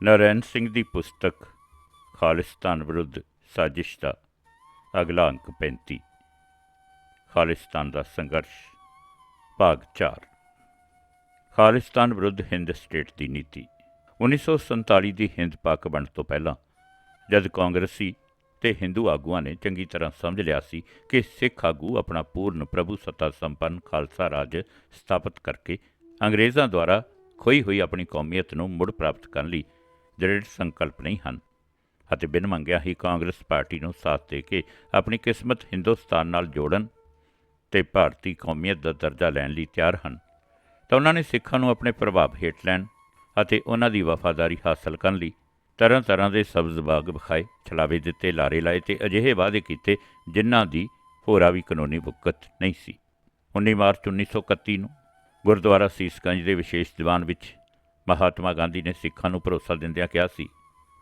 ਨਰੈਣ ਸਿੰਘ ਦੀ ਪੁਸਤਕ ਖਾਲਿਸਤਾਨ ਵਿਰੁੱਧ ਸਾਜ਼ਿਸ਼ ਦਾ ਅਗਲਾ ਅੰਕ 35 ਖਾਲਿਸਤਾਨ ਦਾ ਸੰਘਰਸ਼, ਭਾਗ 4 ਖਾਲਿਸਤਾਨ ਵਿਰੁੱਧ ਹਿੰਦ ਸਟੇਟ ਦੀ ਨੀਤੀ। 1947 ਦੀ ਹਿੰਦ ਪਾਕ ਬਣ ਤੋਂ ਪਹਿਲਾਂ ਜਦ ਕਾਂਗਰਸੀ ਤੇ ਹਿੰਦੂ ਆਗੂਆਂ ਨੇ ਚੰਗੀ ਤਰ੍ਹਾਂ ਸਮਝ ਲਿਆ ਸੀ ਕਿ ਸਿੱਖ ਆਗੂ ਆਪਣਾ ਪੂਰਨ ਪ੍ਰਭੂ ਸੱਤਾ ਸੰਪੰਨ ਖਾਲਸਾ ਰਾਜ ਸਥਾਪਿਤ ਕਰਕੇ ਅੰਗਰੇਜ਼ਾਂ ਦੁਆਰਾ ਖੋਈ ਹੋਈ ਆਪਣੀ ਕੌਮੀਅਤ ਨੂੰ ਮੁੜ ਪ੍ਰਾਪਤ ਕਰਨ ਲਈ ਦ੍ਰਿੜ ਸੰਕਲਪ ਨਹੀਂ ਹਨ ਅਤੇ ਬਿਨ ਮੰਗਿਆ ਹੀ ਕਾਂਗਰਸ ਪਾਰਟੀ ਨੂੰ ਸਾਥ ਦੇ ਕੇ ਆਪਣੀ ਕਿਸਮਤ ਹਿੰਦੁਸਤਾਨ ਨਾਲ ਜੋੜਨ ਤੇ ਭਾਰਤੀ ਕੌਮੀਅਤ ਦਾ ਦਰਜਾ ਲੈਣ ਲਈ ਤਿਆਰ ਹਨ, ਤਾਂ ਉਹਨਾਂ ਨੇ ਸਿੱਖਾਂ ਨੂੰ ਆਪਣੇ ਪ੍ਰਭਾਵ ਹੇਠ ਲੈਣ ਅਤੇ ਉਹਨਾਂ ਦੀ ਵਫਾਦਾਰੀ ਹਾਸਲ ਕਰਨ ਲਈ ਤਰ੍ਹਾਂ ਤਰ੍ਹਾਂ ਦੇ ਸਬਜ਼ ਬਾਗ ਵਿਖਾਏ, ਛਲਾਵੇ ਦਿੱਤੇ, ਲਾਰੇ ਲਾਏ ਤੇ ਅਜਿਹੇ ਵਾਅਦੇ ਕੀਤੇ ਜਿਨ੍ਹਾਂ ਦੀ ਹੋਰਾ ਵੀ ਕਾਨੂੰਨੀ ਬੁੱਕਤ ਨਹੀਂ ਸੀ। 19 ਮਾਰਚ 1931 ਨੂੰ ਗੁਰਦੁਆਰਾ ਸੀਸਗੰਜ ਦੇ ਵਿਸ਼ੇਸ਼ ਦੀਵਾਨ ਵਿੱਚ ਮਹਾਤਮਾ ਗਾਂਧੀ ਨੇ ਸਿੱਖਾਂ ਨੂੰ ਭਰੋਸਾ ਦਿੰਦਿਆਂ ਕਿਹਾ ਸੀ,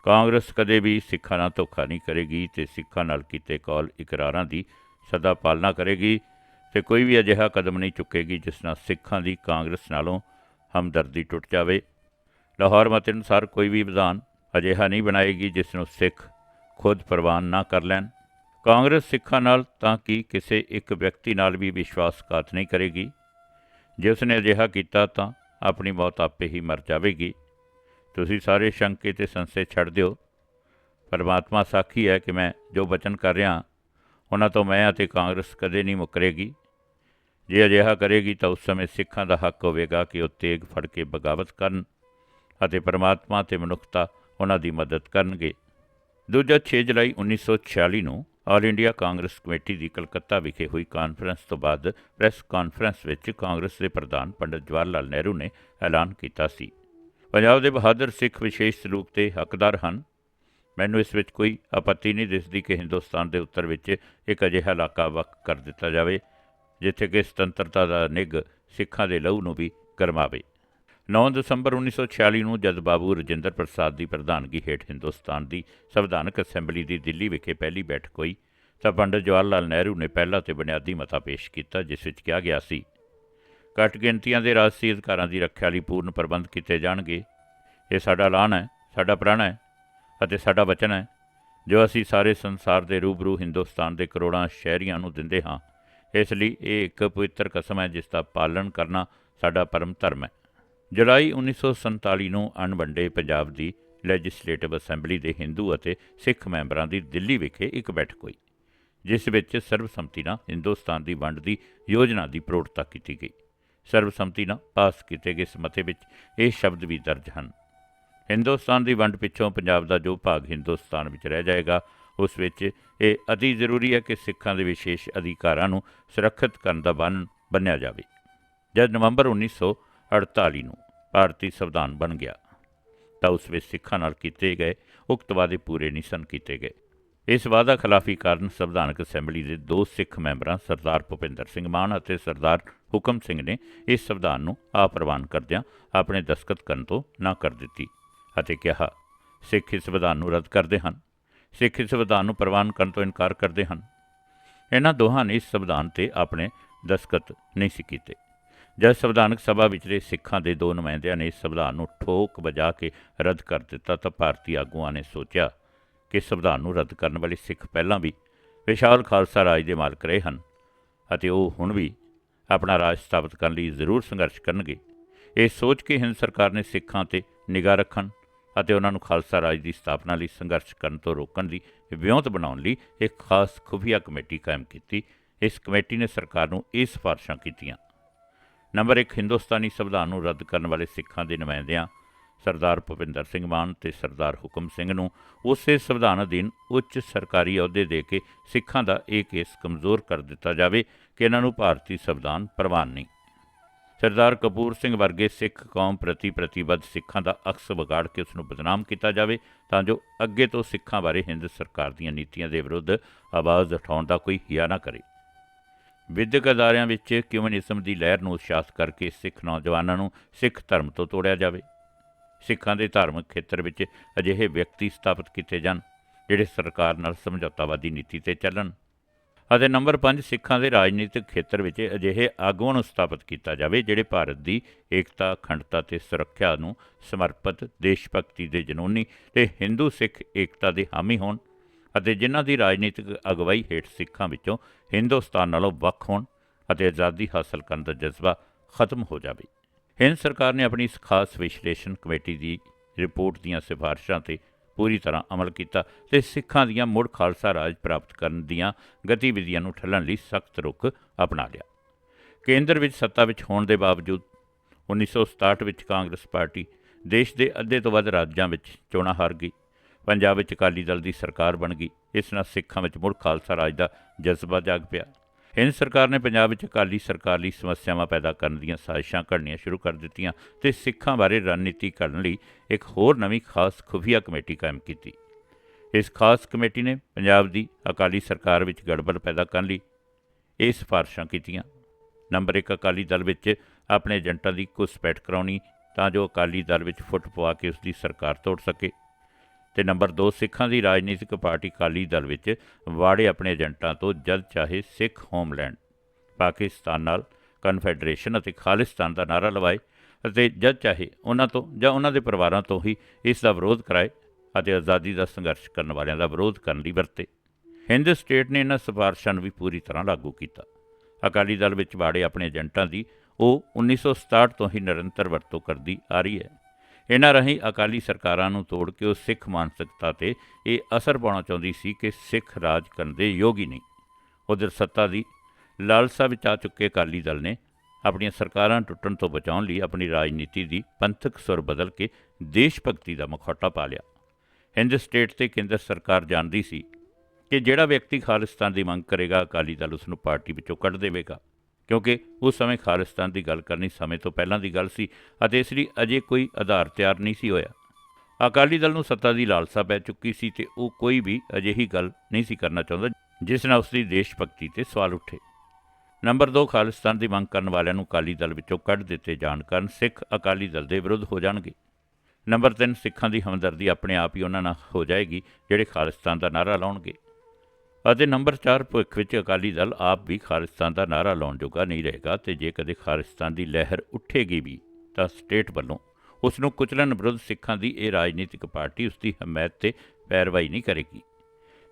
ਕਾਂਗਰਸ ਕਦੇ ਵੀ ਸਿੱਖਾਂ ਨਾਲ ਧੋਖਾ ਨਹੀਂ ਕਰੇਗੀ ਤੇ ਸਿੱਖਾਂ ਨਾਲ ਕੀਤੇ ਕੌਲ ਇਕਰਾਰਾਂ ਦੀ ਸਦਾ ਪਾਲਣਾ ਕਰੇਗੀ ਤੇ ਕੋਈ ਵੀ ਅਜਿਹਾ ਕਦਮ ਨਹੀਂ ਚੁੱਕੇਗੀ ਜਿਸ ਨਾਲ ਸਿੱਖਾਂ ਦੀ ਕਾਂਗਰਸ ਨਾਲੋਂ ਹਮਦਰਦੀ ਟੁੱਟ ਜਾਵੇ। ਲਾਹੌਰ ਮਤ ਅਨੁਸਾਰ ਕੋਈ ਵੀ ਵਿਧਾਨ ਅਜਿਹਾ ਨਹੀਂ ਬਣਾਏਗੀ ਜਿਸ ਨੂੰ ਸਿੱਖ ਖੁਦ ਪ੍ਰਵਾਨ ਨਾ ਕਰ ਲੈਣ। ਕਾਂਗਰਸ ਸਿੱਖਾਂ ਨਾਲ ਤਾਂ ਕਿ ਕਿਸੇ ਇੱਕ ਵਿਅਕਤੀ ਨਾਲ ਵੀ ਵਿਸ਼ਵਾਸਘਾਤ ਨਹੀਂ ਕਰੇਗੀ? ਜੇ ਉਸਨੇ ਅਜਿਹਾ ਕੀਤਾ ਤਾਂ ਆਪਣੀ ਮੌਤ ਆਪੇ ਹੀ ਮਰ ਜਾਵੇਗੀ। ਤੁਸੀਂ ਸਾਰੇ ਸ਼ੰਕੇ ਤੇ ਸੰਸ਼ੇ ਛੱਡ ਦਿਓ। ਪਰਮਾਤਮਾ ਸਾਖੀ ਹੈ ਕਿ ਮੈਂ ਜੋ ਬਚਨ ਕਰ ਰਿਹਾ ਉਹਨਾਂ ਤੋਂ ਮੈਂ ਅਤੇ ਕਾਂਗਰਸ ਕਦੇ ਨਹੀਂ ਮੁਕਰੇਗੀ। ਜੇ ਅਜਿਹਾ ਕਰੇਗੀ ਤਾਂ ਉਸ ਸਮੇਂ ਸਿੱਖਾਂ ਦਾ ਹੱਕ ਹੋਵੇਗਾ ਕਿ ਉਹ ਤੇਗ ਫੜ ਕੇ ਬਗਾਵਤ ਕਰਨ ਅਤੇ ਪਰਮਾਤਮਾ ਤੇ ਮਨੁੱਖਤਾ ਉਹਨਾਂ ਦੀ ਮਦਦ ਕਰਨਗੇ। ਦੂਜਾ 6 ਜੁਲਾਈ 1946 ਨੂੰ ਆਲ ਇੰਡੀਆ ਕਾਂਗਰਸ ਕਮੇਟੀ ਦੀ ਕਲਕੱਤਾ ਵਿਖੇ ਹੋਈ ਕਾਨਫਰੰਸ ਤੋਂ ਬਾਅਦ ਪ੍ਰੈਸ ਕਾਨਫਰੰਸ ਵਿੱਚ ਕਾਂਗਰਸ ਦੇ ਪ੍ਰਧਾਨ ਪੰਡਿਤ ਜਵਾਹਰ ਲਾਲ ਨਹਿਰੂ ਨੇ ਐਲਾਨ ਕੀਤਾ ਸੀ। ਪੰਜਾਬ ਦੇ ਬਹਾਦਰ ਸਿੱਖ ਵਿਸ਼ੇਸ਼ ਸਲੂਕ ਤੇ ਹੱਕਦਾਰ ਹਨ। ਮੈਨੂੰ ਇਸ ਵਿੱਚ ਕੋਈ ਆਪੱਤੀ ਨਹੀਂ ਦਿਸਦੀ ਕਿ ਹਿੰਦੁਸਤਾਨ ਦੇ ਉੱਤਰ ਵਿੱਚ ਇੱਕ ਅਜਿਹਾ ਇਲਾਕਾ ਵੱਖ ਕਰ ਦਿੱਤਾ ਜਾਵੇ, ਜਿੱਥੇ ਕਿ ਸੁਤੰਤਰਤਾ ਦਾ ਨਿੱਘ ਸਿੱਖਾਂ ਦੇ ਲਹੂ ਨੂੰ ਵੀ ਗਰਮਾਵੇ। 9 ਦਸੰਬਰ 1946 ਨੂੰ ਜਦ ਬਾਬੂ ਰਜਿੰਦਰ ਪ੍ਰਸਾਦ ਦੀ ਪ੍ਰਧਾਨਗੀ ਹੇਠ ਹਿੰਦੁਸਤਾਨ ਦੀ ਸੰਵਿਧਾਨਕ ਅਸੈਂਬਲੀ ਦੀ ਦਿੱਲੀ ਵਿਖੇ ਪਹਿਲੀ ਬੈਠਕ ਹੋਈ। ਤਾਂ ਪੰਡਿਤ ਜਵਾਹਰ ਲਾਲ ਨਹਿਰੂ ਨੇ ਪਹਿਲਾ ਤੇ ਬੁਨਿਆਦੀ ਮਤਾ ਪੇਸ਼ ਕੀਤਾ, ਜਿਸ ਵਿੱਚ ਕਿਹਾ ਗਿਆ ਸੀ, ਘੱਟ ਗਿਣਤੀਆਂ ਦੇ ਰਾਜਸੀ ਅਧਿਕਾਰਾਂ ਦੀ ਰੱਖਿਆ ਲਈ ਪੂਰਨ ਪ੍ਰਬੰਧ ਕੀਤੇ ਜਾਣਗੇ। ਇਹ ਸਾਡਾ ਐਲਾਨ ਹੈ, ਸਾਡਾ ਪ੍ਰਣ ਹੈ ਅਤੇ ਸਾਡਾ ਵਚਨ ਹੈ। ਜੋ ਅਸੀਂ ਸਾਰੇ ਸੰਸਾਰ ਦੇ ਰੂਬਰੂ ਹਿੰਦੁਸਤਾਨ ਦੇ ਕਰੋੜਾਂ ਸ਼ਹਿਰੀਆਂ ਨੂੰ ਦਿੰਦੇ ਹਾਂ, ਇਸ ਲਈ ਇਹ ਇੱਕ ਪਵਿੱਤਰ ਕਸਮ ਹੈ ਜਿਸ ਦਾ ਪਾਲਣ ਕਰਨਾ ਸਾਡਾ ਪਰਮ ਧਰਮ ਹੈ। ਜੁਲਾਈ 1947 ਨੂੰ ਅਣਵੰਡੇ ਪੰਜਾਬ ਦੀ ਲੈਜਿਸਲੇਟਿਵ ਅਸੈਂਬਲੀ ਦੇ ਹਿੰਦੂ ਅਤੇ ਸਿੱਖ ਮੈਂਬਰਾਂ ਦੀ ਦਿੱਲੀ ਵਿਖੇ ਇੱਕ ਬੈਠਕ ਹੋਈ, ਜਿਸ ਵਿੱਚ ਸਰਬਸੰਮਤੀ ਨਾਲ ਹਿੰਦੁਸਤਾਨ ਦੀ ਵੰਡ ਦੀ ਯੋਜਨਾ ਦੀ ਪ੍ਰੋੜਤਾ ਕੀਤੀ ਗਈ। ਸਰਬਸੰਮਤੀ ਨਾਲ ਪਾਸ ਕੀਤੇ ਗਏ ਇਸ ਮਤੇ ਵਿੱਚ ਇਹ ਸ਼ਬਦ ਵੀ ਦਰਜ ਹਨ। ਹਿੰਦੁਸਤਾਨ ਦੀ ਵੰਡ ਪਿੱਛੋਂ ਪੰਜਾਬ ਦਾ ਜੋ ਭਾਗ ਹਿੰਦੁਸਤਾਨ ਵਿੱਚ ਰਹਿ ਜਾਏਗਾ, ਉਸ ਵਿੱਚ ਇਹ ਅਤੀ ਜ਼ਰੂਰੀ ਹੈ ਕਿ ਸਿੱਖਾਂ ਦੇ ਵਿਸ਼ੇਸ਼ ਅਧਿਕਾਰਾਂ ਨੂੰ ਸੁਰੱਖਿਅਤ ਕਰਨ ਦਾ ਬੰਨ ਬੰਨਿਆ ਜਾਵੇ। ਜਦ ਨਵੰਬਰ 1948 ਨੂੰ ਭਾਰਤੀ ਸੰਵਿਧਾਨ ਬਣ ਗਿਆ। ਤਾਂ ਉਸ ਵਿੱਚ ਸਿੱਖਾਂ ਨਾਲ ਕੀਤੇ ਗਏ ਉਕਤ ਵਾਅਦੇ ਪੂਰੇ ਨਹੀਂ ਸਨ ਕੀਤੇ ਗਏ। ਇਸ ਵਾਅਦਾ ਖਿਲਾਫੀ ਕਾਰਨ ਸੰਵਿਧਾਨਕ ਅਸੈਂਬਲੀ ਦੇ ਦੋ ਸਿੱਖ ਮੈਂਬਰਾਂ, ਸਰਦਾਰ ਭੁਪਿੰਦਰ ਸਿੰਘ ਮਾਨ ਅਤੇ ਸਰਦਾਰ ਹੁਕਮ ਸਿੰਘ ਨੇ ਇਸ ਸੰਵਿਧਾਨ ਨੂੰ ਅਪ੍ਰਵਾਨ ਕਰਦਿਆਂ ਆਪਣੇ ਦਸਤਖਤ ਕਰਨ ਤੋਂ ਨਾ ਕਰ ਦਿੱਤੀ ਅਤੇ ਕਿਹਾ, ਸਿੱਖ ਇਸ ਸੰਵਿਧਾਨ ਨੂੰ ਰੱਦ ਕਰਦੇ ਹਨ। ਸਿੱਖ ਇਸ ਸੰਵਿਧਾਨ ਨੂੰ ਪ੍ਰਵਾਨ ਕਰਨ ਤੋਂ ਇਨਕਾਰ ਕਰਦੇ ਹਨ। ਇਹਨਾਂ ਦੋਹਾਂ ਨੇ ਇਸ ਸੰਵਿਧਾਨ ਤੇ ਆਪਣੇ ਦਸਤਖਤ ਨਹੀਂ ਸੀ ਕੀਤੇ। ਜਦ ਸੰਵਿਧਾਨਕ ਸਭਾ ਵਿਚਲੇ ਸਿੱਖਾਂ ਦੇ ਦੋ ਨੁਮਾਇੰਦਿਆਂ ਨੇ ਇਸ ਸੰਵਿਧਾਨ ਨੂੰ ਠੋਕ ਵਜਾ ਕੇ ਰੱਦ ਕਰ ਦਿੱਤਾ ਤਾਂ ਭਾਰਤੀ ਆਗੂਆਂ ਨੇ ਸੋਚਿਆ ਕਿ ਸੰਵਿਧਾਨ ਨੂੰ ਰੱਦ ਕਰਨ ਵਾਲੇ ਸਿੱਖ ਪਹਿਲਾਂ ਵੀ ਵਿਸ਼ਾਲ ਖਾਲਸਾ ਰਾਜ ਦੇ ਮਾਲਕ ਰਹੇ ਹਨ ਅਤੇ ਉਹ ਹੁਣ ਵੀ ਆਪਣਾ ਰਾਜ ਸਥਾਪਿਤ ਕਰਨ ਲਈ ਜ਼ਰੂਰ ਸੰਘਰਸ਼ ਕਰਨਗੇ। ਇਹ ਸੋਚ ਕੇ ਹਿੰਦ ਸਰਕਾਰ ਨੇ ਸਿੱਖਾਂ ਤੇ ਨਿਗਾਹ ਰੱਖਣ ਅਤੇ ਉਹਨਾਂ ਨੂੰ ਖਾਲਸਾ ਰਾਜ ਦੀ ਸਥਾਪਨਾ ਲਈ ਸੰਘਰਸ਼ ਕਰਨ ਤੋਂ ਰੋਕਣ ਦੀ ਵਿਉਂਤ ਬਣਾਉਣ ਲਈ ਇੱਕ ਖਾਸ ਖੁਫੀਆ ਕਮੇਟੀ ਕਾਇਮ ਕੀਤੀ। ਇਸ ਕਮੇਟੀ ਨੇ ਸਰਕਾਰ ਨੂੰ ਇਹ ਸਿਫਾਰਸ਼ਾਂ ਕੀਤੀਆਂ। ਨੰਬਰ 1 ਹਿੰਦੁਸਤਾਨੀ ਸੰਵਿਧਾਨ ਨੂੰ ਰੱਦ ਕਰਨ ਵਾਲੇ ਸਿੱਖਾਂ ਦੇ ਨੁਮਾਇੰਦਿਆਂ ਸਰਦਾਰ ਭੁਪਿੰਦਰ ਸਿੰਘ ਮਾਨ ਤੇ ਸਰਦਾਰ ਹੁਕਮ ਸਿੰਘ ਨੂੰ ਉਸੇ ਸੰਵਿਧਾਨ ਅਧੀਨ ਉੱਚ ਸਰਕਾਰੀ ਅਹੁਦੇ ਦੇ ਕੇ ਸਿੱਖਾਂ ਦਾ ਇਹ ਕੇਸ ਕਮਜ਼ੋਰ ਕਰ ਦਿੱਤਾ ਜਾਵੇ ਕਿ ਇਹਨਾਂ ਨੂੰ ਭਾਰਤੀ ਸੰਵਿਧਾਨ ਪ੍ਰਵਾਨ ਨਹੀਂ। ਸਰਦਾਰ ਕਪੂਰ ਸਿੰਘ ਵਰਗੇ ਸਿੱਖ ਕੌਮ ਪ੍ਰਤੀ ਪ੍ਰਤੀਬੱਧ ਸਿੱਖਾਂ ਦਾ ਅਕਸ ਵਿਗਾੜ ਕੇ ਉਸ ਨੂੰ ਬਦਨਾਮ ਕੀਤਾ ਜਾਵੇ, ਤਾਂ ਜੋ ਅੱਗੇ ਤੋਂ ਸਿੱਖਾਂ ਬਾਰੇ ਹਿੰਦ ਸਰਕਾਰ ਦੀਆਂ ਨੀਤੀਆਂ ਦੇ ਵਿਰੁੱਧ ਆਵਾਜ਼ ਉਠਾਉਣ ਦਾ ਕੋਈ ਹਿਆ ਨਾ ਕਰੇ। ਵਿਦਿਅਕ ਅਦਾਰਿਆਂ ਵਿੱਚ ਕਮਿਊਨਿਜ਼ਮ ਦੀ ਲਹਿਰ ਨੂੰ ਉਤਸ਼ਾਹਿਤ ਕਰਕੇ ਸਿੱਖ ਨੌਜਵਾਨਾਂ ਨੂੰ ਸਿੱਖ ਧਰਮ ਤੋਂ ਤੋੜਿਆ ਜਾਵੇ? ਸਿੱਖਾਂ ਦੇ ਧਾਰਮਿਕ ਖੇਤਰ ਵਿੱਚ ਅਜਿਹੇ ਵਿਅਕਤੀ ਸਥਾਪਿਤ ਕੀਤੇ ਜਾਣ, ਜਿਹੜੇ ਸਰਕਾਰ ਨਾਲ ਸਮਝੌਤਾਵਾਦੀ ਨੀਤੀ ਤੇ ਚੱਲਣ। ਅਤੇ ਨੰਬਰ 5 ਸਿੱਖਾਂ ਦੇ ਰਾਜਨੀਤਿਕ ਖੇਤਰ ਵਿੱਚ ਅਜਿਹੇ ਆਗੂਆਂ ਨੂੰ ਸਥਾਪਿਤ ਕੀਤਾ ਜਾਵੇ, ਜਿਹੜੇ ਭਾਰਤ ਦੀ ਏਕਤਾ, ਅਖੰਡਤਾ ਤੇ ਸੁਰੱਖਿਆ ਨੂੰ ਸਮਰਪਿਤ ਦੇਸ਼ ਭਗਤੀ ਦੇ ਜਨੂਨੀ ਤੇ ਹਿੰਦੂ ਸਿੱਖ ਏਕਤਾ ਦੇ ਹਾਮੀ ਹੋਣ। ਅਤੇ ਜਿਨ੍ਹਾਂ ਦੀ ਰਾਜਨੀਤਿਕ ਅਗਵਾਈ ਹੇਠ ਸਿੱਖਾਂ ਵਿੱਚੋਂ ਹਿੰਦੁਸਤਾਨ ਨਾਲੋਂ ਵੱਖ ਹੋਣ ਅਤੇ ਆਜ਼ਾਦੀ ਹਾਸਲ ਕਰਨ ਦਾ ਜਜ਼ਬਾ ਖਤਮ ਹੋ ਜਾਵੇ। ਹਿੰਦ ਸਰਕਾਰ ਨੇ ਆਪਣੀ ਇਸ ਖਾਸ ਵਿਸ਼ਲੇਸ਼ਣ ਕਮੇਟੀ ਦੀ ਰਿਪੋਰਟ ਦੀਆਂ ਸਿਫਾਰਸ਼ਾਂ ਤੇ ਪੂਰੀ ਤਰ੍ਹਾਂ ਅਮਲ ਕੀਤਾ ਤੇ ਸਿੱਖਾਂ ਦੀਆਂ ਮੁੜ ਖਾਲਸਾ ਰਾਜ ਪ੍ਰਾਪਤ ਕਰਨ ਦੀਆਂ ਗਤੀਵਿਧੀਆਂ ਨੂੰ ਠੱਲਣ ਲਈ ਸਖਤ ਰੁਖ ਅਪਣਾ ਲਿਆ। ਕੇਂਦਰ ਵਿੱਚ ਸੱਤਾ ਵਿੱਚ ਹੋਣ ਦੇ ਬਾਵਜੂਦ 1967 ਵਿੱਚ ਕਾਂਗਰਸ ਪਾਰਟੀ ਦੇਸ਼ ਦੇ ਅੱਧੇ ਤੋਂ ਵੱਧ ਰਾਜਾਂ ਵਿੱਚ ਚੋਣਾਂ ਹਾਰ ਗਈ। ਪੰਜਾਬ ਵਿੱਚ ਅਕਾਲੀ ਦਲ ਦੀ ਸਰਕਾਰ ਬਣ ਗਈ। ਇਸ ਨਾਲ ਸਿੱਖਾਂ ਵਿੱਚ ਮੁੜ ਖਾਲਸਾ ਰਾਜ ਦਾ ਜਜ਼ਬਾ ਜਾਗ ਪਿਆ। ਹਿੰਦ ਸਰਕਾਰ ਨੇ ਪੰਜਾਬ ਵਿੱਚ ਅਕਾਲੀ ਸਰਕਾਰ ਲਈ ਸਮੱਸਿਆਵਾਂ ਪੈਦਾ ਕਰਨ ਦੀਆਂ ਸਾਜ਼ਿਸ਼ਾਂ ਘੜਨੀਆਂ ਸ਼ੁਰੂ ਕਰ ਦਿੱਤੀਆਂ ਤੇ ਸਿੱਖਾਂ ਬਾਰੇ ਰਣਨੀਤੀ ਘੜਨ ਲਈ ਇੱਕ ਹੋਰ ਨਵੀਂ ਖਾਸ ਖੁਫੀਆ ਕਮੇਟੀ ਕਾਇਮ ਕੀਤੀ। ਇਸ ਖਾਸ ਕਮੇਟੀ ਨੇ ਪੰਜਾਬ ਦੀ ਅਕਾਲੀ ਸਰਕਾਰ ਵਿੱਚ ਗੜਬੜ ਪੈਦਾ ਕਰਨ ਲਈ ਇਹ ਸਿਫਾਰਸ਼ਾਂ ਕੀਤੀਆਂ। ਨੰਬਰ 1 ਅਕਾਲੀ ਦਲ ਵਿੱਚ ਆਪਣੇ ਏਜੰਟਾਂ ਦੀ ਘੁਸਪੈਠ ਕਰਾਉਣੀ ਤਾਂ ਜੋ ਅਕਾਲੀ ਦਲ ਵਿੱਚ ਫੁੱਟ ਪਵਾ ਕੇ ਉਸ ਦੀ ਸਰਕਾਰ ਤੋੜ ਸਕੇ। ਤੇ ਨੰਬਰ 2 ਸਿੱਖਾਂ ਦੀ ਰਾਜਨੀਤਿਕ ਪਾਰਟੀ ਅਕਾਲੀ ਦਲ ਵਿੱਚ ਵਾੜੇ ਆਪਣੇ ਏਜੰਟਾਂ ਤੋਂ ਜਦ ਚਾਹੇ ਸਿੱਖ ਹੋਮਲੈਂਡ ਪਾਕਿਸਤਾਨ ਨਾਲ ਕਨਫੈਡਰੇਸ਼ਨ ਅਤੇ ਖਾਲਿਸਤਾਨ ਦਾ ਨਾਰਾ ਲਵਾਏ ਅਤੇ ਜਦ ਚਾਹੇ ਉਹਨਾਂ ਤੋਂ ਜਾਂ ਉਹਨਾਂ ਦੇ ਪਰਿਵਾਰਾਂ ਤੋਂ ਹੀ ਇਸ ਦਾ ਵਿਰੋਧ ਕਰਾਏ ਅਤੇ ਆਜ਼ਾਦੀ ਦਾ ਸੰਘਰਸ਼ ਕਰਨ ਵਾਲਿਆਂ ਦਾ ਵਿਰੋਧ ਕਰਨ ਲਈ ਵਰਤੇ। ਹਿੰਦ ਸਟੇਟ ਨੇ ਇਹਨਾਂ ਸਿਫਾਰਸ਼ਾਂ ਨੂੰ ਵੀ ਪੂਰੀ ਤਰ੍ਹਾਂ ਲਾਗੂ ਕੀਤਾ। ਅਕਾਲੀ ਦਲ ਵਿੱਚ ਵਾੜੇ ਆਪਣੇ ਏਜੰਟਾਂ ਦੀ ਉਹ 1967 ਤੋਂ ਹੀ ਨਿਰੰਤਰ ਵਰਤੋਂ ਕਰਦੀ ਆ ਰਹੀ ਹੈ। ਇਹਨਾਂ ਰਾਹੀਂ ਅਕਾਲੀ ਸਰਕਾਰਾਂ ਨੂੰ ਤੋੜ ਕੇ ਉਹ ਸਿੱਖ ਮਾਨਸਿਕਤਾ ਤੇ ਇਹ ਅਸਰ ਪਾਉਣਾ ਚਾਹੁੰਦੀ ਸੀ ਕਿ ਸਿੱਖ ਰਾਜ ਕਰਨ ਦੇ ਯੋਗ ਹੀ ਨਹੀਂ। ਉਧਰ ਸੱਤਾ ਦੀ ਲਾਲਸਾ ਵਿੱਚ ਆ ਚੁੱਕੇ ਅਕਾਲੀ ਦਲ ਨੇ ਆਪਣੀਆਂ ਸਰਕਾਰਾਂ ਟੁੱਟਣ ਤੋਂ ਬਚਾਉਣ ਲਈ ਆਪਣੀ ਰਾਜਨੀਤੀ ਦੀ ਪੰਥਕ ਸੁਰ ਬਦਲ ਕੇ ਦੇਸ਼ ਭਗਤੀ ਦਾ ਮਖੌਟਾ ਪਾ ਲਿਆ। ਹਿੰਦ ਸਟੇਟ ਤੇ ਕੇਂਦਰ ਸਰਕਾਰ ਜਾਣਦੀ ਸੀ ਕਿ ਜਿਹੜਾ ਵਿਅਕਤੀ ਖਾਲਿਸਤਾਨ ਦੀ ਮੰਗ ਕਰੇਗਾ, ਅਕਾਲੀ ਦਲ ਉਸ ਨੂੰ ਪਾਰਟੀ ਵਿੱਚੋਂ ਕੱਢ ਦੇਵੇਗਾ। ਕਿਉਂਕਿ ਉਸ ਸਮੇਂ ਖਾਲਿਸਤਾਨ ਦੀ ਗੱਲ ਕਰਨੀ ਸਮੇਂ ਤੋਂ ਪਹਿਲਾਂ ਦੀ ਗੱਲ ਸੀ ਅਤੇ ਇਸ ਲਈ ਅਜੇ ਕੋਈ ਆਧਾਰ ਤਿਆਰ ਨਹੀਂ ਸੀ ਹੋਇਆ। ਅਕਾਲੀ ਦਲ ਨੂੰ ਸੱਤਾ ਦੀ ਲਾਲਸਾ ਪੈ ਚੁੱਕੀ ਸੀ ਤੇ ਉਹ ਕੋਈ ਵੀ ਅਜਿਹੀ ਗੱਲ ਨਹੀਂ ਸੀ ਕਰਨਾ ਚਾਹੁੰਦਾ ਜਿਸ ਨਾਲ ਉਸ ਦੀ ਦੇਸ਼ ਭਗਤੀ ਤੇ ਸਵਾਲ ਉੱਠੇ। ਨੰਬਰ 2 ਖਾਲਿਸਤਾਨ ਦੀ ਮੰਗ ਕਰਨ ਵਾਲਿਆਂ ਨੂੰ ਅਕਾਲੀ ਦਲ ਵਿੱਚੋਂ ਕੱਢ ਦਿੱਤੇ ਜਾਣ ਕਾਰਨ ਸਿੱਖ ਅਕਾਲੀ ਦਲ ਦੇ ਵਿਰੁੱਧ ਹੋ ਜਾਣਗੇ। ਨੰਬਰ 3 ਸਿੱਖਾਂ ਦੀ ਹਮਦਰਦੀ ਆਪਣੇ ਆਪ ਹੀ ਉਹਨਾਂ ਨਾਲ ਹੋ ਜਾਏਗੀ ਜਿਹੜੇ ਖਾਲਿਸਤਾਨ ਦਾ ਨਾਰਾ ਲਾਉਣਗੇ। ਅਤੇ ਨੰਬਰ 4 ਭਵਿੱਖ ਵਿੱਚ ਅਕਾਲੀ ਦਲ ਆਪ ਵੀ ਖਾਲਿਸਤਾਨ ਦਾ ਨਾਰਾ ਲਾਉਣ ਜੋਗਾ ਨਹੀਂ ਰਹੇਗਾ ਤੇ ਜੇ ਕਦੇ ਖਾਲਿਸਤਾਨ ਦੀ ਲਹਿਰ ਉੱਠੇਗੀ ਵੀ ਤਾਂ ਸਟੇਟ ਵੱਲੋਂ ਉਸ ਨੂੰ ਕੁਚਲਣ ਵਿਰੁੱਧ ਸਿੱਖਾਂ ਦੀ ਇਹ ਰਾਜਨੀਤਿਕ ਪਾਰਟੀ ਉਸ ਦੀ ਹਮਾਇਤ ਤੇ ਪੈਰਵਾਈ ਨਹੀਂ ਕਰੇਗੀ।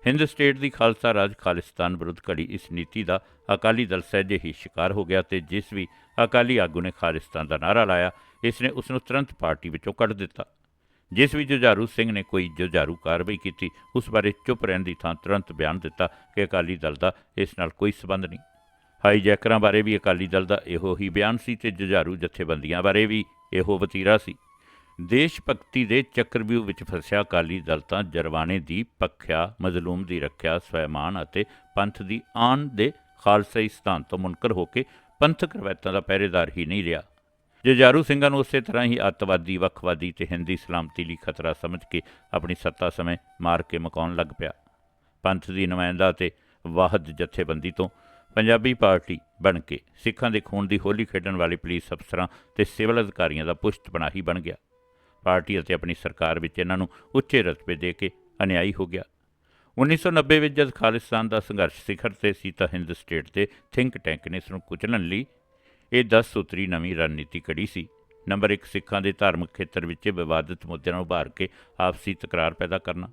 ਹਿੰਦ ਸਟੇਟ ਦੀ ਖਾਲਸਾ ਰਾਜ ਖਾਲਿਸਤਾਨ ਵਿਰੁੱਧ ਘੜੀ ਇਸ ਨੀਤੀ ਦਾ ਅਕਾਲੀ ਦਲ ਸਹਿਜੇ ਹੀ ਸ਼ਿਕਾਰ ਹੋ ਗਿਆ ਤੇ ਜਿਸ ਵੀ ਅਕਾਲੀ ਆਗੂ ਨੇ ਖਾਲਿਸਤਾਨ ਦਾ ਨਾਰਾ ਲਾਇਆ, ਇਸ ਨੇ ਉਸ ਨੂੰ ਤੁਰੰਤ ਪਾਰਟੀ ਵਿੱਚੋਂ ਕੱਢ ਦਿੱਤਾ। ਜਿਸ ਵੀ ਜੁਝਾਰੂ ਸਿੰਘ ਨੇ ਕੋਈ ਜੁਝਾਰੂ ਕਾਰਵਾਈ ਕੀਤੀ, ਉਸ ਬਾਰੇ ਚੁੱਪ ਰਹਿਣ ਦੀ ਥਾਂ ਤੁਰੰਤ ਬਿਆਨ ਦਿੱਤਾ ਕਿ ਅਕਾਲੀ ਦਲ ਦਾ ਇਸ ਨਾਲ ਕੋਈ ਸਬੰਧ ਨਹੀਂ। ਹਾਈਜੈਕਰਾਂ ਬਾਰੇ ਵੀ ਅਕਾਲੀ ਦਲ ਦਾ ਇਹੋ ਹੀ ਬਿਆਨ ਸੀ ਤੇ ਜੁਝਾਰੂ ਜਥੇਬੰਦੀਆਂ ਬਾਰੇ ਵੀ ਇਹੋ ਵਤੀਰਾ ਸੀ। ਦੇਸ਼ ਭਗਤੀ ਦੇ ਚੱਕਰਵਿਊਹ ਵਿੱਚ ਫਸਿਆ ਅਕਾਲੀ ਦਲ ਤਾਂ ਜਰਵਾਣੇ ਦੀ ਪੱਖਿਆ ਮਜ਼ਲੂਮ ਦੀ ਰੱਖਿਆ, ਸਵੈਮਾਨ ਅਤੇ ਪੰਥ ਦੀ ਆਨ ਦੇ ਖਾਲਸਾਈ ਸਥਾਨ ਤੋਂ ਮੁਨਕਰ ਹੋ ਕੇ ਪੰਥਕ ਰਵਾਇਤਾਂ ਦਾ ਪਹਿਰੇਦਾਰ ਹੀ ਨਹੀਂ ਰਿਹਾ। ਜਜਾਰੂ ਸਿੰਘਾਂ ਨੂੰ ਉਸੇ ਤਰ੍ਹਾਂ ਹੀ ਅੱਤਵਾਦੀ, ਵੱਖਵਾਦੀ ਤੇ ਹਿੰਦੀ ਸਲਾਮਤੀ ਲਈ ਖਤਰਾ ਸਮਝ ਕੇ ਆਪਣੀ ਸੱਤਾ ਸਮੇਂ ਮਾਰ ਕੇ ਮਕਾਉਣ ਲੱਗ ਪਿਆ। ਪੰਥ ਦੀ ਨੁਮਾਇੰਦਾ ਤੇ ਵਾਹਦ ਜਥੇਬੰਦੀ ਤੋਂ ਪੰਜਾਬੀ ਪਾਰਟੀ ਬਣ ਕੇ ਸਿੱਖਾਂ ਦੇ ਖੂਨ ਦੀ ਹੋਲੀ ਖੇਡਣ ਵਾਲੇ ਪੁਲਿਸ ਅਫਸਰਾਂ ਤੇ ਸਿਵਲ ਅਧਿਕਾਰੀਆਂ ਦਾ ਪੁਸ਼ਤ ਹੀ ਬਣ ਗਿਆ। ਪਾਰਟੀ ਅਤੇ ਆਪਣੀ ਸਰਕਾਰ ਵਿੱਚ ਇਹਨਾਂ ਨੂੰ ਉੱਚੇ ਰਤਬੇ ਦੇ ਕੇ ਅਨਿਆਈ ਹੋ ਗਿਆ। 1990 ਵਿੱਚ ਜਦ ਖਾਲਿਸਤਾਨ ਦਾ ਸੰਘਰਸ਼ ਸਿਖਰ ਤੇ ਸੀ ਤਾਂ ਹਿੰਦ ਸਟੇਟ ਦੇ ਥਿੰਕ ਟੈਂਕ ਨੇ ਇਸ ਨੂੰ ਕੁਚਲਣ ਲਈ ਇਹ 10 ਸੂਤਰੀ ਨਵੀਂ ਰਣਨੀਤੀ ਕੜੀ ਸੀ। ਨੰਬਰ 1 ਸਿੱਖਾਂ ਦੇ ਧਾਰਮਿਕ ਖੇਤਰ ਵਿੱਚ ਵਿਵਾਦਿਤ ਮੁੱਦਿਆਂ ਨੂੰ ਉਭਾਰ ਕੇ ਆਪਸੀ ਤਕਰਾਰ ਪੈਦਾ ਕਰਨਾ।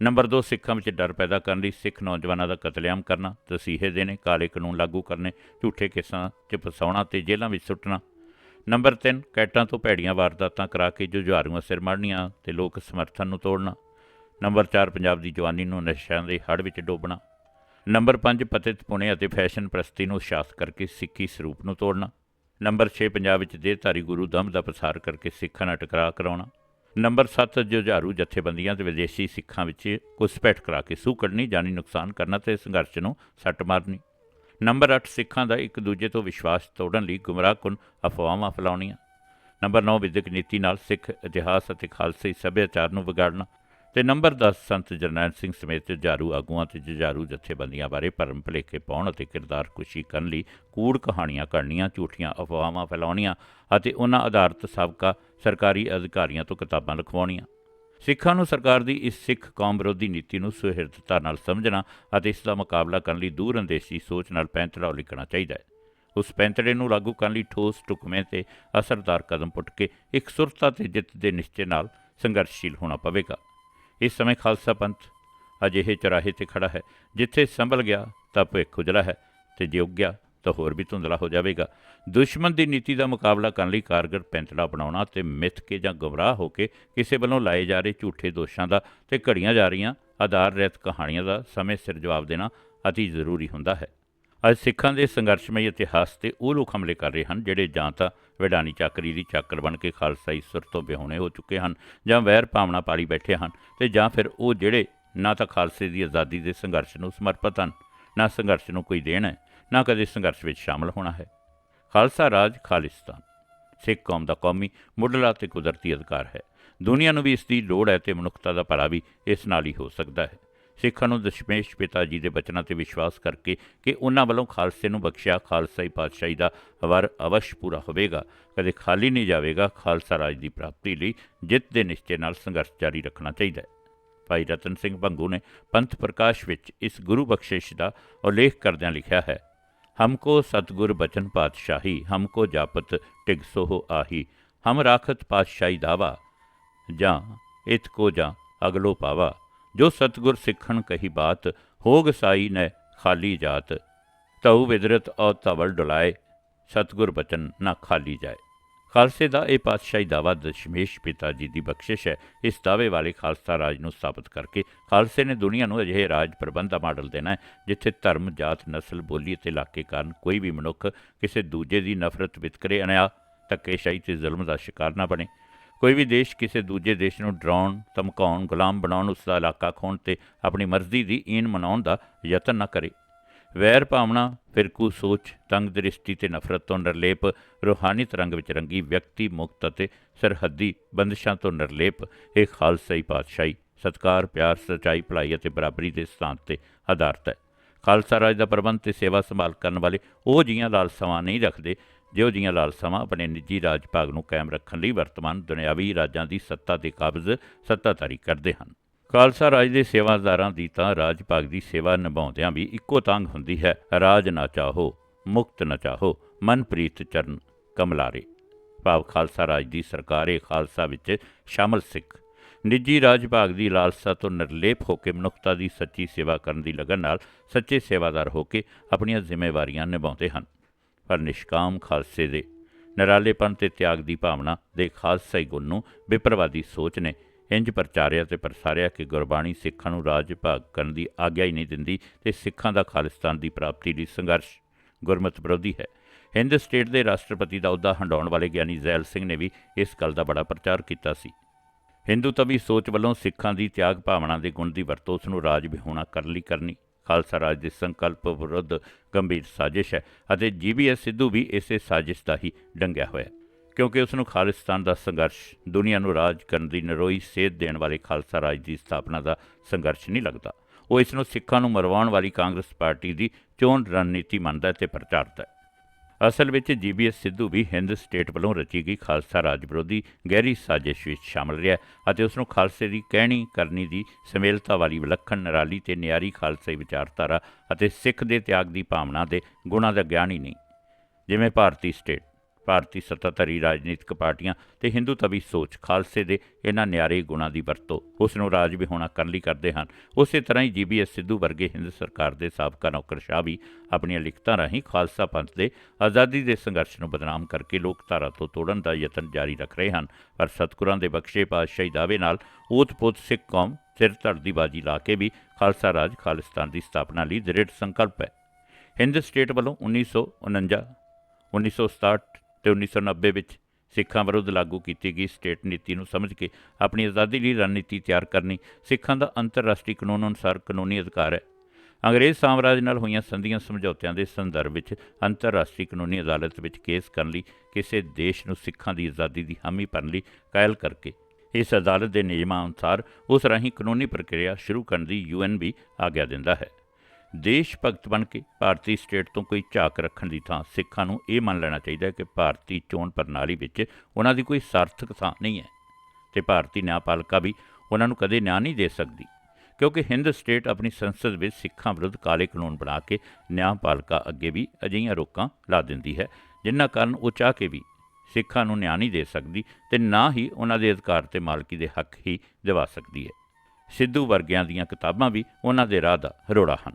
ਨੰਬਰ 2 ਸਿੱਖਾਂ ਵਿੱਚ ਡਰ ਪੈਦਾ ਕਰਨ ਲਈ ਸਿੱਖ ਨੌਜਵਾਨਾਂ ਦਾ ਕਤਲੇਆਮ ਕਰਨਾ, ਤਸੀਹੇ ਦੇਣੇ, ਕਾਲੇ ਕਾਨੂੰਨ ਲਾਗੂ ਕਰਨੇ, ਝੂਠੇ ਕੇਸਾਂ 'ਚ ਫਸਾਉਣਾ ਤੇ ਜੇਲ੍ਹਾਂ ਵਿੱਚ ਸੁੱਟਣਾ। ਨੰਬਰ 3 ਕੈਟਾਂ ਤੋਂ ਭੈੜੀਆਂ ਵਾਰਦਾਤਾਂ ਕਰਾ ਕੇ ਜੁਝਾਰੂਆਂ ਸਿਰ ਮੜਨੀਆਂ ਤੇ ਲੋਕ ਸਮਰਥਨ ਨੂੰ ਤੋੜਨਾ। ਨੰਬਰ 4 ਪੰਜਾਬ ਦੀ ਜਵਾਨੀ ਨੂੰ ਨਸ਼ਿਆਂ ਦੇ ਹੜ ਵਿੱਚ ਡੋਬਣਾ। ਨੰਬਰ 5 ਪਤਿਤ ਪੁਣੇ ਅਤੇ ਫੈਸ਼ਨ ਪ੍ਰਸਤੀ ਨੂੰ ਸ਼ਾਸ ਕਰਕੇ ਸਿੱਖੀ ਸਰੂਪ ਨੂੰ ਤੋੜਨਾ। ਨੰਬਰ 6 ਪੰਜਾਬ ਵਿੱਚ ਦੇਹਧਾਰੀ ਗੁਰੂ ਦਮ ਦਾ ਪ੍ਰਸਾਰ ਕਰਕੇ ਸਿੱਖਾਂ ਨਾਲ ਟਕਰਾਅ ਕਰਾਉਣਾ। ਨੰਬਰ 7 ਜੁਝਾਰੂ ਜਥੇਬੰਦੀਆਂ ਤੇ ਵਿਦੇਸ਼ੀ ਸਿੱਖਾਂ ਵਿੱਚ ਘੁਸਪੈਠ ਕਰਾ ਕੇ ਸੂਹ ਕੱਢਣੀ, ਜਾਨੀ ਨੁਕਸਾਨ ਕਰਨਾ ਤੇ ਸੰਘਰਸ਼ ਨੂੰ ਸੱਟ ਮਾਰਨੀ। ਨੰਬਰ 8 ਸਿੱਖਾਂ ਦਾ ਇੱਕ ਦੂਜੇ ਤੋਂ ਵਿਸ਼ਵਾਸ ਤੋੜਨ ਲਈ ਗੁੰਮਰਾਹਕੁਨ ਅਫਵਾਹਾਂ ਫੈਲਾਉਣੀਆਂ। ਨੰਬਰ 9 ਵਿਦਿਅਕ ਨੀਤੀ ਨਾਲ ਸਿੱਖ ਇਤਿਹਾਸ ਅਤੇ ਖਾਲਸੀ ਸੱਭਿਆਚਾਰ ਨੂੰ ਵਿਗਾੜਨਾ। ਤੇ ਨੰਬਰ 10 ਸੰਤ ਜਰਨੈਲ ਸਿੰਘ ਸਮੇਤ ਜੁਝਾਰੂ ਆਗੂਆਂ ਤੇ ਜੁਝਾਰੂ ਜਥੇਬੰਦੀਆਂ ਬਾਰੇ ਭਰਮ ਭੁਲੇਖੇ ਪਾਉਣ ਅਤੇ ਕਿਰਦਾਰ ਕੁਸ਼ੀ ਕਰਨ ਲਈ ਕੂੜ ਕਹਾਣੀਆਂ ਕਰਨੀਆਂ, ਝੂਠੀਆਂ ਅਫਵਾਹਾਂ ਫੈਲਾਉਣੀਆਂ ਅਤੇ ਉਹਨਾਂ ਆਧਾਰਿਤ ਸਾਬਕਾ ਸਰਕਾਰੀ ਅਧਿਕਾਰੀਆਂ ਤੋਂ ਕਿਤਾਬਾਂ ਲਿਖਵਾਉਣੀਆਂ। ਸਿੱਖਾਂ ਨੂੰ ਸਰਕਾਰ ਦੀ ਇਸ ਸਿੱਖ ਕੌਮ ਵਿਰੋਧੀ ਨੀਤੀ ਨੂੰ ਸੁਹਿਰਦਤਾ ਨਾਲ ਸਮਝਣਾ ਅਤੇ ਇਸ ਦਾ ਮੁਕਾਬਲਾ ਕਰਨ ਲਈ ਦੂਰ ਅੰਦੇਸ਼ੀ ਸੋਚ ਨਾਲ ਪੈਂਤੜਾ ਲਿਖਣਾ ਚਾਹੀਦਾ ਹੈ। ਉਸ ਪੈਂਤੜੇ ਨੂੰ ਲਾਗੂ ਕਰਨ ਲਈ ਠੋਸ ਟੁਕਮੇ ਤੇ ਅਸਰਦਾਰ ਕਦਮ ਪੁੱਟ ਕੇ ਇੱਕ ਸੁਰਤਾ ਤੇ ਜਿੱਤ ਦੇ ਨਿਸ਼ਚੇ ਨਾਲ ਸੰਘਰਸ਼ੀਲ ਹੋਣਾ ਪਵੇਗਾ। ਇਸ ਸਮੇਂ ਖਾਲਸਾ ਪੰਥ ਅਜਿਹੇ ਚੁਰਾਹੇ ਤੇ ਖੜਾ ਹੈ, ਜਿੱਥੇ ਸੰਭਲ ਗਿਆ ਤਾਂ ਭਵਿੱਖ ਉਜਲਾ ਹੈ ਤੇ ਜੇ ਉੱਗਿਆ ਤਾਂ ਹੋਰ ਵੀ ਧੁੰਦਲਾ ਹੋ ਜਾਵੇਗਾ। ਦੁਸ਼ਮਣ ਦੀ ਨੀਤੀ ਦਾ ਮੁਕਾਬਲਾ ਕਰਨ ਲਈ ਕਾਰਗਰ ਪੈਂਤੜਾ ਬਣਾਉਣਾ ਤੇ ਮਿੱਥ ਕੇ ਜਾਂ ਗਮਰਾਹ ਹੋ ਕੇ ਕਿਸੇ ਵੱਲੋਂ ਲਾਏ ਜਾ ਰਹੇ ਝੂਠੇ ਦੋਸ਼ਾਂ ਦਾ ਤੇ ਘੜੀਆਂ ਜਾ ਰਹੀਆਂ ਆਧਾਰ ਰਹਿਤ ਕਹਾਣੀਆਂ ਦਾ ਸਮੇਂ ਸਿਰ ਜਵਾਬ ਦੇਣਾ ਅਤੀ ਜ਼ਰੂਰੀ ਹੁੰਦਾ ਹੈ। ਅੱਜ ਸਿੱਖਾਂ ਦੇ ਸੰਘਰਸ਼ਮਈ ਇਤਿਹਾਸ ਤੇ ਉਹ ਲੋਕ ਹਮਲੇ ਕਰ ਰਹੇ ਹਨ, ਜਿਹੜੇ ਜਾਂ ਤਾਂ ਵਿਡਾਨੀ ਚੱਕਰੀ ਦੀ ਚਾਕਰ ਬਣ ਕੇ ਖਾਲਸਾਈ ਸੁਰ ਤੋਂ ਵਿਹੋਣੇ ਹੋ ਚੁੱਕੇ ਹਨ ਜਾਂ ਵੈਰ ਭਾਵਨਾ ਪਾਲੀ ਬੈਠੇ ਹਨ ਤੇ ਜਾਂ ਫਿਰ ਉਹ ਜਿਹੜੇ ਨਾ ਤਾਂ ਖਾਲਸੇ ਦੀ ਆਜ਼ਾਦੀ ਦੇ ਸੰਘਰਸ਼ ਨੂੰ ਸਮਰਪਿਤ ਹਨ, ਨਾ ਸੰਘਰਸ਼ ਨੂੰ ਕੋਈ ਦੇਣ ਹੈ, ਨਾ ਕਦੇ ਸੰਘਰਸ਼ ਵਿੱਚ ਸ਼ਾਮਲ ਹੋਣਾ ਹੈ। ਖਾਲਸਾ ਰਾਜ ਖਾਲਿਸਤਾਨ। ਸਿੱਖ ਕੌਮ ਦਾ ਕੌਮੀ, ਮੁੱਢਲਾ ਤੇ ਕੁਦਰਤੀ ਅਧਿਕਾਰ ਹੈ। ਦੁਨੀਆ ਨੂੰ ਵੀ ਇਸ ਦੀ ਲੋੜ ਹੈ ਤੇ ਮਨੁੱਖਤਾ ਦਾ ਭਲਾ ਵੀ ਇਸ ਨਾਲ ਹੀ ਹੋ ਸਕਦਾ ਹੈ। ਸਿੱਖਾਂ ਨੂੰ ਦਸ਼ਮੇਸ਼ ਪਿਤਾ ਜੀ ਦੇ ਬਚਨਾਂ ਤੇ ਵਿਸ਼ਵਾਸ ਕਰਕੇ ਕਿ ਉਹਨਾਂ ਵੱਲੋਂ ਖਾਲਸੇ ਨੂੰ ਬਖਸ਼ਿਆ ਖਾਲਸਾਈ ਪਾਤਸ਼ਾਹੀ ਦਾ ਵਰ ਅਵਸ਼ ਪੂਰਾ ਹੋਵੇਗਾ। ਕਦੇ ਖਾਲੀ ਨਹੀਂ ਜਾਵੇਗਾ ਖਾਲਸਾ ਰਾਜ ਦੀ ਪ੍ਰਾਪਤੀ ਲਈ ਜਿੱਤ ਦੇ ਨਿਸ਼ਚੇ ਨਾਲ ਸੰਘਰਸ਼ ਜਾਰੀ ਰੱਖਣਾ ਚਾਹੀਦਾ ਹੈ। ਭਾਈ ਰਤਨ ਸਿੰਘ ਭੰਗੂ ਨੇ ਪੰਥ ਪ੍ਰਕਾਸ਼ ਵਿੱਚ ਇਸ ਗੁਰੂ ਬਖਸ਼ਿਸ਼ ਦਾ ਉਲੇਖ ਕਰਦਿਆਂ ਲਿਖਿਆ ਹੈ ਹਮਕੋ ਸਤਗੁਰ ਬਚਨ ਪਾਤਸ਼ਾਹੀ ਹਮਕੋ ਜਾਪਤ ਟਿਗਸੋਹ ਆਹੀ, ਹਮ ਰਾਖਤ ਪਾਤਸ਼ਾਹੀ ਦਾਵਾ, ਜਾਂ ਇਤ ਕੋ ਜਾਂ ਅਗਲੋ ਪਾਵਾ। ਜੋ ਸਤਗੁਰ ਸਿੱਖਣ ਕਹੀ ਬਾਤ, ਹੋਗ ਸਾਈ ਨੇ ਖਾਲੀ ਜਾਤ। ਤਉ ਵਿਦਰਤ ਔ ਤਵਲ ਡੁਲਾਏ, ਸਤਗੁਰ ਬਚਨ ਨਾ ਖਾਲੀ ਜਾਏ। ਖਾਲਸੇ ਦਾ ਇਹ ਪਾਤਸ਼ਾਹੀ ਦਾਵਾ ਦਸ਼ਮੇਸ਼ ਪਿਤਾ ਜੀ ਦੀ ਬਖਸ਼ਿਸ਼ ਹੈ। ਇਸ ਦਾਅਵੇ ਵਾਲੇ ਖਾਲਸਾ ਰਾਜ ਨੂੰ ਸਥਾਪਿਤ ਕਰਕੇ ਖਾਲਸੇ ਨੇ ਦੁਨੀਆ ਨੂੰ ਅਜਿਹੇ ਰਾਜ ਪ੍ਰਬੰਧ ਦਾ ਮਾਡਲ ਦੇਣਾ ਹੈ, ਜਿੱਥੇ ਧਰਮ, ਜਾਤ, ਨਸਲ, ਬੋਲੀ ਅਤੇ ਇਲਾਕੇ ਕਾਰਨ ਕੋਈ ਵੀ ਮਨੁੱਖ ਕਿਸੇ ਦੂਜੇ ਦੀ ਨਫ਼ਰਤ ਵਿਤਕਰੇ ਅਨਿਆ ਧੱਕੇਸ਼ਾਹੀ ਤੇ ਜ਼ੁਲਮ ਦਾ ਸ਼ਿਕਾਰ ਨਾ ਬਣੇ। ਕੋਈ ਵੀ ਦੇਸ਼ ਕਿਸੇ ਦੂਜੇ ਦੇਸ਼ ਨੂੰ ਡਰਾਉਣ, ਧਮਕਾਉਣ, ਗੁਲਾਮ ਬਣਾਉਣ ਉਸ ਦਾ ਇਲਾਕਾ ਖੋਣ ਤੇ ਆਪਣੀ ਮਰਜ਼ੀ ਦੀ ਈਨ ਮਨਾਉਣ ਦਾ ਯਤਨ ਨਾ ਕਰੇ। ਵੈਰ ਭਾਵਨਾ, ਫਿਰਕੂ ਸੋਚ, ਤੰਗ ਦ੍ਰਿਸ਼ਟੀ ਤੇ ਨਫ਼ਰਤ ਤੋਂ ਨਿਰਲੇਪ, ਰੂਹਾਨੀ ਤਰੰਗ ਵਿੱਚ ਰੰਗੀ ਵਿਅਕਤੀ ਮੁਕਤ ਅਤੇ ਸਰਹੱਦੀ ਬੰਦਸ਼ਾਂ ਤੋਂ ਨਿਰਲੇਪ, ਇਹ ਖਾਲਸਾਈ ਪਾਤਸ਼ਾਹੀ, ਸਤਕਾਰ, ਪਿਆਰ, ਸਚਾਈ, ਭਲਾਈ ਅਤੇ ਬਰਾਬਰੀ ਦੇ ਸਿਧਾਂਤ ਤੇ ਆਧਾਰਿਤ ਹੈ। ਖਾਲਸਾ ਰਾਜ ਦਾ ਪ੍ਰਬੰਧ ਤੇ ਸੇਵਾ ਸੰਭਾਲ ਕਰਨ ਵਾਲੇ ਉਹ ਜੀਆਂ ਲਾਲਸਾਵਾਂ ਨਹੀਂ ਰੱਖਦੇ ਜਿਹੋ ਜੀਆਂ ਲਾਲਸਾਵਾਂ ਆਪਣੇ ਨਿੱਜੀ ਰਾਜ ਭਾਗ ਨੂੰ ਕਾਇਮ ਰੱਖਣ ਲਈ ਵਰਤਮਾਨ ਦੁਨਿਆਵੀ ਰਾਜਾਂ ਦੀ ਸੱਤਾ ਦੇ ਕਾਬਜ਼ ਸੱਤਾਧਾਰੀ ਕਰਦੇ ਹਨ। ਖਾਲਸਾ ਰਾਜ ਦੇ ਸੇਵਾਦਾਰਾਂ ਦੀ ਤਾਂ ਰਾਜ ਭਾਗ ਦੀ ਸੇਵਾ ਨਿਭਾਉਂਦਿਆਂ ਵੀ ਇੱਕੋ ਤੰਗ ਹੁੰਦੀ ਹੈ, ਰਾਜ ਨਾ ਚਾਹੋ, ਮੁਕਤ ਨਾ ਚਾਹੋ, ਮਨਪ੍ਰੀਤ ਚਰਨ, ਕਮਲਾਰੇ। ਭਾਵ ਖਾਲਸਾ ਰਾਜ ਦੀ ਸਰਕਾਰੇ ਖਾਲਸਾ ਵਿੱਚ ਸ਼ਾਮਲ ਸਿੱਖ। ਨਿੱਜੀ ਰਾਜ ਭਾਗ ਦੀ ਲਾਲਸਾ ਤੋਂ ਨਿਰਲੇਪ ਹੋ ਕੇ ਮਨੁੱਖਤਾ ਦੀ ਸੱਚੀ ਸੇਵਾ ਕਰਨ ਦੀ ਲਗਨ ਨਾਲ ਸੱਚੇ ਸੇਵਾਦਾਰ ਹੋ ਕੇ ਆਪਣੀਆਂ ਜ਼ਿੰਮੇਵਾਰੀਆਂ ਨਿਭਾਉਂਦੇ ਹਨ। ਪਰ ਨਿਸ਼ਕਾਮ ਖਾਲਸੇ ਦੇ ਨਿਰਾਲੇਪਨ ਤੇ ਤਿਆਗ ਦੀ ਭਾਵਨਾ ਦੇ ਖਾਲਸਾਈ ਗੁਣ ਨੂੰ ਵਿਪਰਵਾਦੀ ਸੋਚ ਨੇ ਇੰਜ ਪ੍ਰਚਾਰਿਆ ਤੇ ਪ੍ਰਸਾਰਿਆ ਕਿ ਗੁਰਬਾਣੀ ਸਿੱਖਾਂ ਨੂੰ ਰਾਜ ਭਾਗ ਕਰਨ ਦੀ ਆਗਿਆ ਹੀ ਨਹੀਂ ਦਿੰਦੀ ਤੇ ਸਿੱਖਾਂ ਦਾ ਖਾਲਿਸਤਾਨ ਦੀ ਪ੍ਰਾਪਤੀ ਲਈ ਸੰਘਰਸ਼ ਗੁਰਮਤਿ ਵਿਰੋਧੀ ਹੈ। ਹਿੰਦ ਸਟੇਟ ਦੇ ਰਾਸ਼ਟਰਪਤੀ ਦਾ ਅਹੁਦਾ ਹੰਡਾਉਣ ਵਾਲੇ ਗਿਆਨੀ ਜ਼ੈਲ ਸਿੰਘ ਨੇ ਵੀ ਇਸ ਗੱਲ ਦਾ ਬੜਾ ਪ੍ਰਚਾਰ ਕੀਤਾ ਸੀ। ਹਿੰਦੂ ਤਵੀ ਸੋਚ ਵੱਲੋਂ ਸਿੱਖਾਂ ਦੀ ਤਿਆਗ ਭਾਵਨਾ ਦੇ ਗੁਣ ਦੀ ਵਰਤੋਂ ਉਸ ਨੂੰ ਰਾਜ ਵਿਹੂਣਾ ਕਰਨ ਲਈ ਕਰਨੀ ਖਾਲਸਾ ਰਾਜ ਦੇ ਸੰਕਲਪ ਵਿਰੁੱਧ ਗੰਭੀਰ ਸਾਜ਼ਿਸ਼ ਹੈ ਅਤੇ ਜੀਬੀਐਸ ਸਿੱਧੂ ਵੀ ਇਸੇ ਸਾਜ਼ਿਸ਼ ਦਾ ਹੀ ਡੰਗਿਆ ਹੋਇਆ ਕਿਉਂਕਿ ਉਸ ਨੂੰ ਖਾਲਿਸਤਾਨ ਦਾ ਸੰਘਰਸ਼, ਦੁਨੀਆ ਨੂੰ ਰਾਜ ਕਰਨ ਦੀ ਨਰੋਈ ਸੇਧ ਦੇਣ ਵਾਲੇ ਖਾਲਸਾ ਰਾਜ ਦੀ ਸਥਾਪਨਾ ਦਾ ਸੰਘਰਸ਼ ਨਹੀਂ ਲੱਗਦਾ। ਉਹ ਇਸ ਨੂੰ ਸਿੱਖਾਂ ਨੂੰ ਮਰਵਾਉਣ ਵਾਲੀ ਕਾਂਗਰਸ ਪਾਰਟੀ ਦੀ ਚੋਣ ਰਣਨੀਤੀ ਮੰਨਦਾ ਹੈ ਤੇ ਪ੍ਰਚਾਰਦਾ ਹੈ। ਅਸਲ ਵਿੱਚ ਜੀਬੀਐਸ ਸਿੱਧੂ ਵੀ ਹਿੰਦ ਸਟੇਟ ਵੱਲੋਂ ਰਚੀ ਗਈ ਖਾਲਸਾ ਰਾਜ ਵਿਰੋਧੀ ਗਹਿਰੀ ਸਾਜ਼ਿਸ਼ ਵਿੱਚ ਸ਼ਾਮਲ ਰਿਹਾ ਅਤੇ ਉਸ ਨੂੰ ਖਾਲਸੇ ਦੀ ਕਹਿਣੀ ਕਰਨੀ ਦੀ ਸਮੇਲਤਾ ਵਾਲੀ ਵਿਲੱਖਣ ਨਿਰਾਲੀ ਤੇ ਨਿਆਰੀ ਖਾਲਸਾਈ ਵਿਚਾਰਧਾਰਾ ਅਤੇ ਸਿੱਖ ਦੇ ਤਿਆਗ ਦੀ ਭਾਵਨਾ ਦੇ ਗੁਣਾਂ ਦਾ ਗਿਆਨ ਹੀ ਨਹੀਂ, ਜਿਵੇਂ ਭਾਰਤੀ ਸਟੇਟ। ਭਾਰਤੀ ਸੱਤਾਧਾਰੀ ਰਾਜਨੀਤਿਕ ਪਾਰਟੀਆਂ ਤੇ ਹਿੰਦੂ ਤਵੀ ਸੋਚ ਖਾਲਸੇ ਦੇ ਇਹਨਾਂ ਨਿਆਰੇ ਗੁਣਾਂ ਦੀ ਵਰਤੋਂ ਉਸ ਨੂੰ ਰਾਜ ਵਿਹੋਣਾ ਕਰਨ ਲਈ ਕਰਦੇ ਹਨ। ਉਸੇ ਤਰ੍ਹਾਂ ਹੀ ਜੀਬੀਐਸ ਸਿੱਧੂ ਵਰਗੇ ਹਿੰਦ ਸਰਕਾਰ ਦੇ ਸਾਬਕਾ ਨੌਕਰਸ਼ਾਹ ਵੀ ਆਪਣੀਆਂ ਲਿਖਤਾਂ ਰਾਹੀਂ ਖਾਲਸਾ ਪੰਥ ਦੇ ਆਜ਼ਾਦੀ ਦੇ ਸੰਘਰਸ਼ ਨੂੰ ਬਦਨਾਮ ਕਰਕੇ ਲੋਕਧਾਰਾ ਤੋਂ ਤੋੜਨ ਦਾ ਯਤਨ ਜਾਰੀ ਰੱਖ ਰਹੇ ਹਨ। ਪਰ ਸਤਿਗੁਰਾਂ ਦੇ ਬਖਸ਼ੇ ਪਾਤਸ਼ਾਹੀ ਦਾਅਵੇ ਨਾਲ ਓਤ-ਪੋਤ ਸਿੱਖ ਕੌਮ ਸਿਰ ਧੜ ਦੀ ਬਾਜੀ ਲਾ ਕੇ ਵੀ ਖਾਲਸਾ ਰਾਜ ਖਾਲਿਸਤਾਨ ਦੀ ਸਥਾਪਨਾ ਲਈ ਦ੍ਰਿੜ ਸੰਕਲਪ ਹੈ। ਹਿੰਦ ਸਟੇਟ ਵੱਲੋਂ 1949 1967 ਤੇ 1990 ਵਿੱਚ ਸਿੱਖਾਂ ਵਿਰੁੱਧ ਲਾਗੂ ਕੀਤੀ ਗਈ ਸਟੇਟ ਨੀਤੀ ਨੂੰ ਸਮਝ ਕੇ ਆਪਣੀ ਆਜ਼ਾਦੀ ਲਈ ਰਣਨੀਤੀ ਤਿਆਰ ਕਰਨੀ ਸਿੱਖਾਂ ਦਾ ਅੰਤਰਰਾਸ਼ਟਰੀ ਕਾਨੂੰਨ ਅਨੁਸਾਰ ਕਾਨੂੰਨੀ ਅਧਿਕਾਰ ਹੈ। ਅੰਗਰੇਜ਼ ਸਾਮਰਾਜ ਨਾਲ ਹੋਈਆਂ ਸੰਧੀਆਂ ਸਮਝੌਤਿਆਂ ਦੇ ਸੰਦਰਭ ਵਿੱਚ ਅੰਤਰਰਾਸ਼ਟਰੀ ਕਾਨੂੰਨੀ ਅਦਾਲਤ ਵਿੱਚ ਕੇਸ ਕਰਨ ਲਈ ਕਿਸੇ ਦੇਸ਼ ਨੂੰ ਸਿੱਖਾਂ ਦੀ ਆਜ਼ਾਦੀ ਦੀ ਹਾਮੀ ਭਰਨ ਲਈ ਕਾਇਲ ਕਰਕੇ ਇਸ ਅਦਾਲਤ ਦੇ ਨਿਯਮਾਂ ਅਨੁਸਾਰ ਉਸ ਰਾਹੀਂ ਕਾਨੂੰਨੀ ਪ੍ਰਕਿਰਿਆ ਸ਼ੁਰੂ ਕਰਨ ਦੀ ਯੂਐਨ ਵੀ ਆਗਿਆ ਦਿੰਦਾ ਹੈ। ਦੇਸ਼ ਭਗਤ ਬਣ ਕੇ ਭਾਰਤੀ ਸਟੇਟ ਤੋਂ ਕੋਈ ਝਾਕ ਰੱਖਣ ਦੀ ਥਾਂ ਸਿੱਖਾਂ ਨੂੰ ਇਹ ਮੰਨ ਲੈਣਾ ਚਾਹੀਦਾ ਹੈ ਕਿ ਭਾਰਤੀ ਚੋਣ ਪ੍ਰਣਾਲੀ ਵਿੱਚ ਉਹਨਾਂ ਦੀ ਕੋਈ ਸਾਰਥਕ ਥਾਂ ਨਹੀਂ ਹੈ ਤੇ ਭਾਰਤੀ ਨਿਆਂਪਾਲਿਕਾ ਵੀ ਉਹਨਾਂ ਨੂੰ ਕਦੇ ਨਿਆਂ ਨਹੀਂ ਦੇ ਸਕਦੀ, ਕਿਉਂਕਿ ਹਿੰਦ ਸਟੇਟ ਆਪਣੀ ਸੰਸਦ ਵਿੱਚ ਸਿੱਖਾਂ ਵਿਰੁੱਧ ਕਾਲੇ ਕਾਨੂੰਨ ਬਣਾ ਕੇ ਨਿਆਂਪਾਲਕਾ ਅੱਗੇ ਵੀ ਅਜਿਹੀਆਂ ਰੋਕਾਂ ਲਾ ਦਿੰਦੀ ਹੈ, ਜਿਨ੍ਹਾਂ ਕਾਰਨ ਉਹ ਚਾਹ ਕੇ ਵੀ ਸਿੱਖਾਂ ਨੂੰ ਨਿਆਂ ਨਹੀਂ ਦੇ ਸਕਦੀ ਤੇ ਨਾ ਹੀ ਉਹਨਾਂ ਦੇ ਅਧਿਕਾਰ ਤੇ ਮਾਲਕੀ ਦੇ ਹੱਕ ਹੀ ਦਿਵਾ ਸਕਦੀ ਹੈ। ਸਿੱਧੂ ਵਰਗਿਆਂ ਦੀਆਂ ਕਿਤਾਬਾਂ ਵੀ ਉਹਨਾਂ ਦੇ ਰਾਹ ਦਾ ਰੋੜਾ ਹਨ।